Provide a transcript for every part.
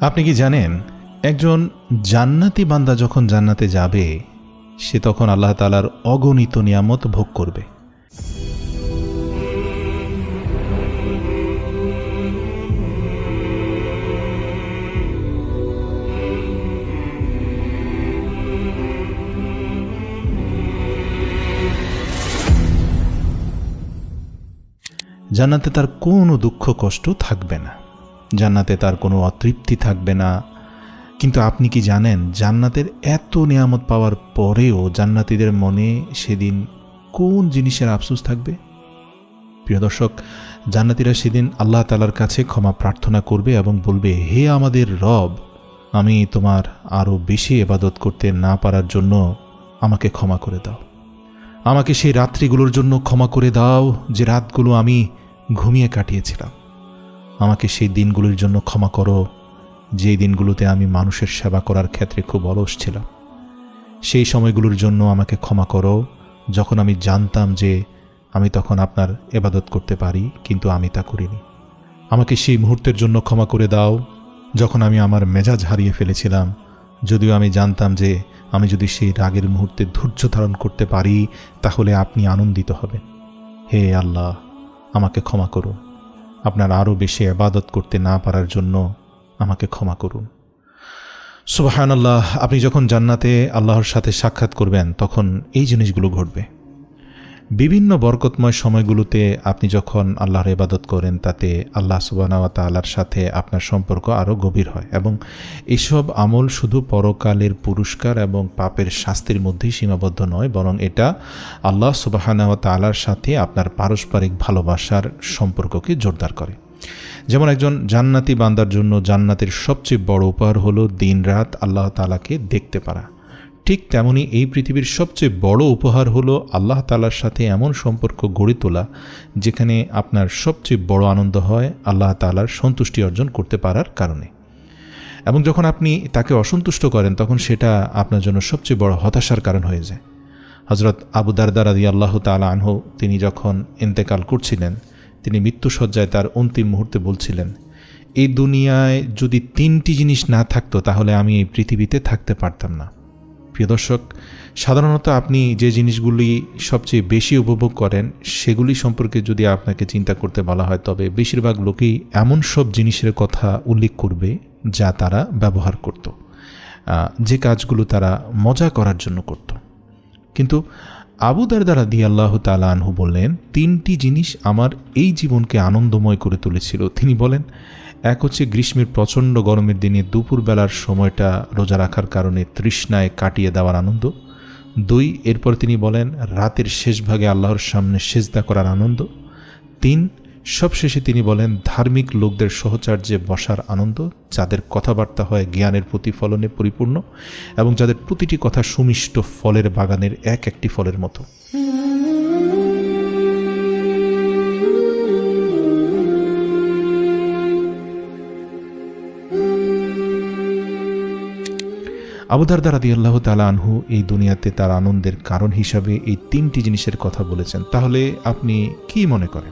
আপনি কি জানেন, একজন জান্নাতি বান্দা যখন জান্নাতে যাবে, সে তখন আল্লাহ তালার অগণিত নিয়ামত ভোগ করবে। জান্নাতে তার কোনো দুঃখ কষ্ট থাকবে না। জান্নাতে তার কোনো অতৃপ্তি থাকবে না। কিন্তু আপনি কি জানেন, জান্নাতের এত নিয়ামত পাওয়ার পরেও জান্নাতিদের মনে সেদিন কোন জিনিসের আফসোস থাকবে? প্রিয় দর্শক, জান্নাতিরা সেদিন আল্লাহ তালার কাছে ক্ষমা প্রার্থনা করবে এবং বলবে, হে আমাদের রব, আমি তোমার আরও বেশি এবাদত করতে না পারার জন্য আমাকে ক্ষমা করে দাও। আমাকে সেই রাত্রিগুলোর জন্য ক্ষমা করে দাও যে রাতগুলো আমি ঘুমিয়ে কাটিয়েছিলাম। আমাকে সেই দিনগুলির জন্য ক্ষমা করো যে দিনগুলোতে আমি মানুষের সেবা করার ক্ষেত্রে খুব অলস ছিলাম। সেই সময়গুলোর জন্য আমাকে ক্ষমা করো, যখন আমি জানতাম যে আমি তখন আপনার এবাদত করতে পারি, কিন্তু আমি তা করিনি। আমাকে সেই মুহূর্তের জন্য ক্ষমা করে দাও, যখন আমি আমার মেজাজ হারিয়ে ফেলেছিলাম, যদিও আমি জানতাম যে আমি যদি সেই রাগের মুহূর্তে ধৈর্য ধারণ করতে পারি, তাহলে আপনি আনন্দিত হবেন। হে আল্লাহ, আমাকে ক্ষমা করুন। আপনার আরও বেশি আবাদত করতে না পারার জন্য আমাকে ক্ষমা করুন। সুবাহান আল্লাহ আপনি যখন জান্নাতে আল্লাহর সাথে সাক্ষাৎ করবেন, তখন এই জিনিসগুলো ঘটবে। বিভিন্ন বরকতময় সময়গুলোতে আপনি যখন আল্লাহর ইবাদত করেন, তাতে আল্লাহ সুবানাওয়া তাল্লার সাথে আপনার সম্পর্ক আরও গভীর হয় এবং এসব আমল শুধু পরকালের পুরস্কার এবং পাপের শাস্তির মধ্যেই সীমাবদ্ধ নয়, বরং এটা আল্লাহ সুবাহানাওয়া তালার সাথে আপনার পারস্পরিক ভালোবাসার সম্পর্ককে জোরদার করে। যেমন একজন জান্নাতি বান্দার জন্য জান্নাতের সবচেয়ে বড় উপহার হলো দিন রাত আল্লাহ তালাকে দেখতে পারা। ঠিক তেমনি এই পৃথিবীর সবচেয়ে বড় উপহার হলো আল্লাহ তালার সাথে এমন সম্পর্ক গড়ে তোলা, যেখানে আপনার সবচেয়ে বড় আনন্দ হয় আল্লাহ তালার সন্তুষ্টি অর্জন করতে পারার কারণে। এবং যখন আপনি তাকে অসন্তুষ্ট করেন, তখন সেটা আপনার জন্য সবচেয়ে বড় হতাশার কারণ হয়ে যায়। হজরত আবু দারদার আদি আল্লাহ তালা আনহু, তিনি যখন ইন্তেকাল করছিলেন, তিনি মৃত্যুসজ্জায় তার অন্তিম মুহূর্তে বলছিলেন, এই দুনিয়ায় যদি তিনটি জিনিস না থাকতো, তাহলে আমি এই পৃথিবীতে থাকতে পারতাম না। প্রিয় দর্শক, সাধারণত আপনি যে জিনিসগুলি সবচেয়ে বেশি উপভোগ করেন, সেগুলি সম্পর্কে যদি আপনাকে চিন্তা করতে বলা হয়, তবে বেশিরভাগ লোকেই এমন সব জিনিসের কথা উল্লেখ করবে যা তারা ব্যবহার করত। যে কাজগুলো তারা মজা করার জন্য করত। কিন্তু আবুদার দ্বারা দি আল্লাহ তালা আনহু বললেন, তিনটি জিনিস আমার এই জীবনকে আনন্দময় করে তুলেছিল। তিনি বলেন এক হচ্ছে গ্রীষ্মের প্রচণ্ড গরমের দিনে দুপুরবেলার সময়টা রোজা রাখার কারণে তৃষ্ণায় কাটিয়ে দেওয়ার আনন্দ। দুই, এরপর তিনি বলেন, রাতের শেষ ভাগে আল্লাহর সামনে সেজদা করার আনন্দ। তিন, সবশেষে তিনি বলেন, ধার্মিক লোকদের সহচার্যে বসার আনন্দ, যাদের কথাবার্তা হয় জ্ঞানের প্রতিফলনে পরিপূর্ণ এবং যাদের প্রতিটি কথা সুমিষ্ট ফলের বাগানের এক একটি ফলের মতো। আবুদারদার আদি আল্লাহ তালা আনহু এই দুনিয়াতে তার আনন্দের কারণ হিসাবে এই তিনটি জিনিসের কথা বলেছেন। তাহলে আপনি কি মনে করেন?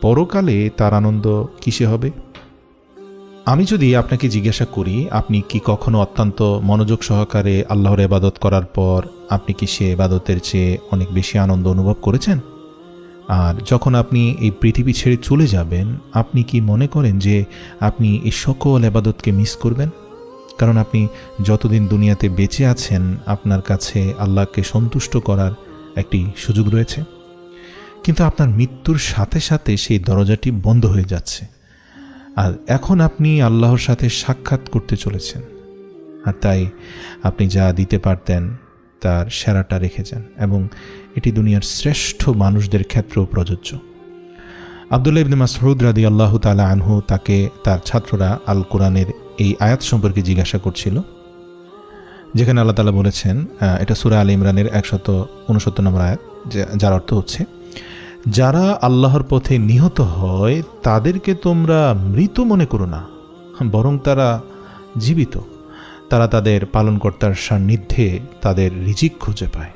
পরকালে তার আনন্দ কিসে হবে? আমি যদি আপনাকে জিজ্ঞাসা করি, আপনি কি কখনো অত্যন্ত মনোযোগ সহকারে আল্লাহর এবাদত করার পর আপনি কি সে এবাদতের চেয়ে অনেক বেশি আনন্দ অনুভব করেছেন? আর যখন আপনি এই পৃথিবী ছেড়ে চলে যাবেন, আপনি কি মনে করেন যে আপনি এই সকল এবাদতকে মিস করবেন? কারণ আপনি যতদিন দুনিয়াতে বেঁচে আছেন, আপনার কাছে আল্লাহকে সন্তুষ্ট করার একটি সুযোগ রয়েছে। কিন্তু আপনার মৃত্যুর সাথে সাথে সেই দরজাটি বন্ধ হয়ে যাচ্ছে। আর এখন আপনি আল্লাহর সাথে সাক্ষাৎ করতে চলেছেন। আর তাই আপনি যা দিতে পারতেন, তার সেরাটা রেখে যান এবং এটি দুনিয়ার শ্রেষ্ঠ মানুষদের ক্ষেত্রেও প্রযোজ্য। আবদুল্লাহ ইবনে মাসরুদ রাদি আল্লাহ তালা আনহু তাকে তার ছাত্ররা আল কোরআনের এই আয়াত সম্পর্কে জিজ্ঞাসা করছিল, যেখানে আল্লাহ তালা বলেছেন এটা সুরা আল ইমরানের একশত উনসত্তর নম্বর আয়াত যার অর্থ হচ্ছে, যারা আল্লাহর পথে নিহত হয়, তাদেরকে তোমরা মৃত মনে করো না, বরং তারা জীবিত। তারা তাদের পালনকর্তার সান্নিধ্যে তাদের রিজিক খুঁজে পায়।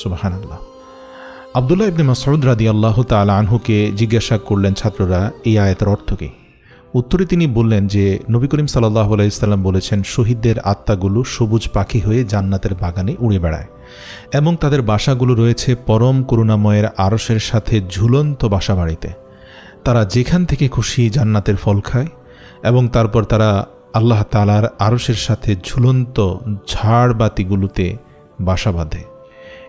সুবাহান আল্লাহ আবদুল্লাহ ইবনে মাসউদ রাদি আল্লাহ তালা আনহুকে জিজ্ঞাসা করলেন ছাত্ররা, এই আয়াতের অর্থ কী? উত্তরে তিনি বললেন যে, নবী করিম সাল্লাহ আলাইসাল্লাম বলেছেন, শহীদদের আত্মাগুলো সবুজ পাখি হয়ে জান্নাতের বাগানে উড়ে বেড়ায় এবং তাদের বাসাগুলো রয়েছে পরম করুণাময়ের আরসের সাথে ঝুলন্ত বাসা বাড়িতে তারা যেখান থেকে খুশি জান্নাতের ফল খায় এবং তারপর তারা আল্লাহ তালার আরসের সাথে ঝুলন্ত ঝাড়বাতিগুলোতে বাসা বাঁধে।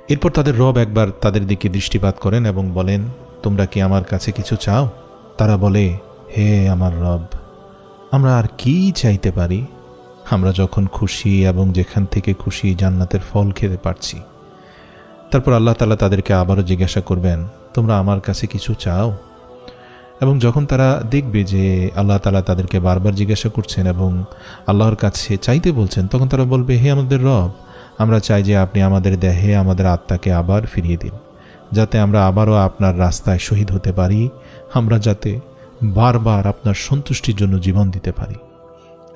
এরপর তাদের রব একবার তাদের দিকে দৃষ্টিপাত করেন এবং বলেন, তোমরা কি আমার কাছে কিছু চাও? তারা বলে হে আমার রব, আমরা আর কি চাইতে পারি? আমরা যখন খুশি এবং যেখান থেকে খুশি জান্নাতের ফল খেতে পারছি। তারপর আল্লাহ তালা তাদেরকে আবারও জিজ্ঞাসা করবেন, তোমরা আমার কাছে কিছু চাও? এবং যখন তারা দেখবে যে আল্লাহ তালা তাদেরকে বারবার জিজ্ঞাসা করছেন এবং আল্লাহর কাছে চাইতে বলছেন, তখন তারা বলবে, হে আমাদের রব, আমরা চাই যে আপনি আমাদের দেহে আমাদের আত্মাকে আবার ফিরিয়ে দিন, যাতে আমরা আবারও আপনার রাস্তায় শহীদ হতে পারি। আমরা যাতে বারবার আপনার সন্তুষ্টির জন্য জীবন দিতে পারি।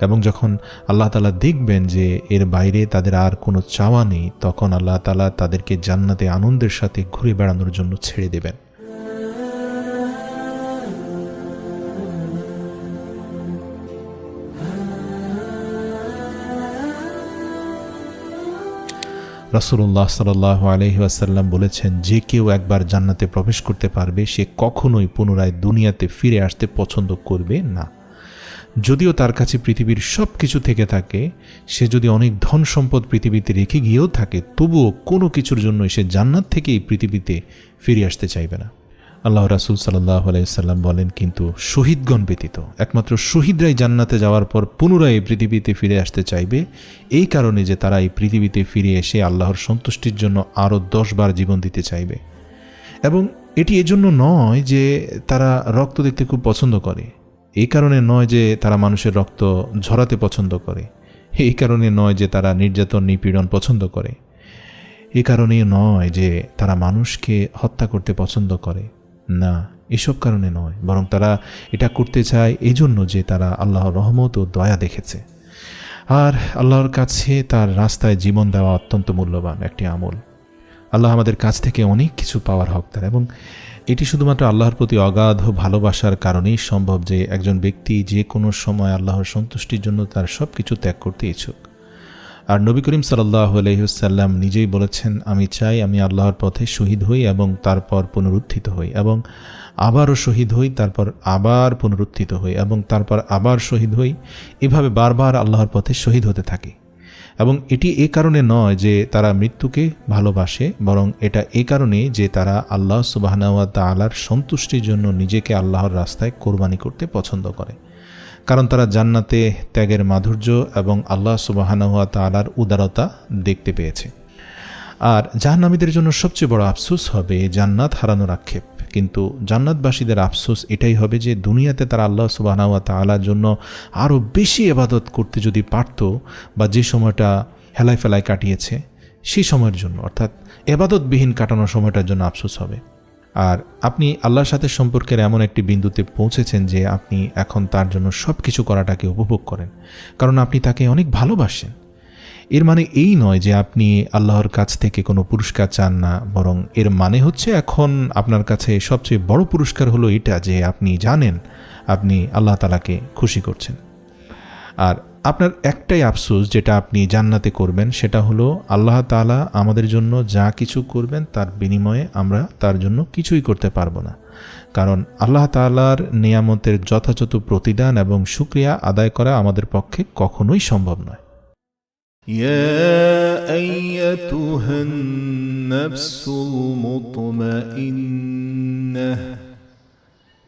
এবং যখন আল্লাহ তালা দেখবেন যে এর বাইরে তাদের আর কোনো চাওয়া নেই, তখন আল্লাহ তালা তাদেরকে জান্নাতে আনন্দের সাথে ঘুরে বেড়ানোর জন্য ছেড়ে দেবেন। রাসুল্লাহ সাল্লাহ আলহি আসাল্লাম বলেছেন, যে কেউ একবার জান্নাতে প্রবেশ করতে পারবে, সে কখনোই পুনরায় দুনিয়াতে ফিরে আসতে পছন্দ করবে না। যদিও তার কাছে পৃথিবীর সব কিছু থেকে থাকে, সে যদি অনেক ধন সম্পদ পৃথিবীতে রেখে গিয়েও থাকে, তবুও কোনো কিছুর জন্য সে জান্নাত থেকেই পৃথিবীতে ফিরে আসতে চাইবে না। আল্লাহ রাসুল সাল্লাহ আলাইসাল্লাম বলেন, কিন্তু শহীদগণ ব্যতীত, একমাত্র শহীদরাই জান্নাতে যাওয়ার পর পুনরায় এই পৃথিবীতে ফিরে আসতে চাইবে, এই কারণে যে তারা এই পৃথিবীতে ফিরে এসে আল্লাহর সন্তুষ্টির জন্য আরও দশবার জীবন দিতে চাইবে। এবং এটি এজন্য নয় যে তারা রক্ত দেখতে খুব পছন্দ করে, এই কারণে নয় যে তারা মানুষের রক্ত ঝরাতে পছন্দ করে, এই কারণে নয় যে তারা নির্যাতন, নিপীড়ন পছন্দ করে, এ কারণে নয় যে তারা মানুষকে হত্যা করতে পছন্দ করে। না, এসব কারণে নয়, বরং তারা এটা করতে চায় এজন্য যে তারা আল্লাহর রহমত ও দয়া দেখেছে। আর আল্লাহর কাছে তার রাস্তায় জীবন দেওয়া অত্যন্ত মূল্যবান একটি আমল। আল্লাহ আমাদের কাছ থেকে অনেক কিছু পাওয়ার হকদার এবং এটি শুধুমাত্র আল্লাহর প্রতি অগাধ ভালোবাসার কারণেই সম্ভব যে একজন ব্যক্তি যে কোনো সময় আল্লাহর সন্তুষ্টির জন্য তার সব কিছু ত্যাগ করতে ইচ্ছুক। আর নবী করিম সাল্লাহ আলহিহসাল্লাম নিজেই বলেছেন, আমি চাই আমি আল্লাহর পথে শহীদ হই এবং তারপর পুনরুত্থিত হই এবং আবারও শহীদ হই, তারপর আবার পুনরুত্থিত হই এবং তারপর আবার শহীদ হই। এভাবে বারবার আল্লাহর পথে শহীদ হতে থাকি। এবং এটি এ কারণে নয় যে তারা মৃত্যুকে ভালোবাসে, বরং এটা এ কারণে যে তারা আল্লাহ সুবাহনাওয়া তালার সন্তুষ্টির জন্য নিজেকে আল্লাহর রাস্তায় কোরবানি করতে পছন্দ করে। কারণ তারা জান্নাতে ত্যাগের মাধুর্য এবং আল্লাহ সুবাহানুয়া তালার উদারতা দেখতে পেয়েছে। আর জাহান্নামীদের জন্য সবচেয়ে বড় আফসোস হবে জান্নাত হারানোর আক্ষেপ। কিন্তু জান্নাতবাসীদের আফসোস এটাই হবে যে দুনিয়াতে তারা আল্লাহ সুবাহানুয়া তালার জন্য আরও বেশি এবাদত করতে যদি পারত বা যে সময়টা হেলায় ফেলায় কাটিয়েছে সেই সময়ের জন্য। অর্থাৎ এবাদতবিহীন কাটানোর সময়টার জন্য আফসোস হবে। আর আপনি আল্লাহর সাথে সম্পর্কের এমন একটি বিন্দুতে পৌঁছেছেন যে আপনি এখন তার জন্য সব কিছু করাটাকে উপভোগ করেন। কারণ আপনি তাকে অনেক ভালোবাসেন। এর মানে এই নয় যে আপনি আল্লাহর কাছ থেকে কোনো পুরস্কার চান না, বরং এর মানে হচ্ছে এখন আপনার কাছে সবচেয়ে বড় পুরস্কার হলো এটা যে আপনি জানেন আপনি আল্লাহ তালাকে খুশি করছেন। আর আপনার একটাই আফসোস যেটা আপনি জান্নাতে করবেন সেটা হলো আল্লাহ তালা আমাদের জন্য যা কিছু করবেন তার বিনিময়ে আমরা তার জন্য কিছুই করতে পারবো না কারণ আল্লাহ তালার নিয়ামতের যথাযথ প্রতিদান এবং সুক্রিয়া আদায় করা আমাদের পক্ষে কখনোই সম্ভব নয় يا أيتها النفس المطمئنة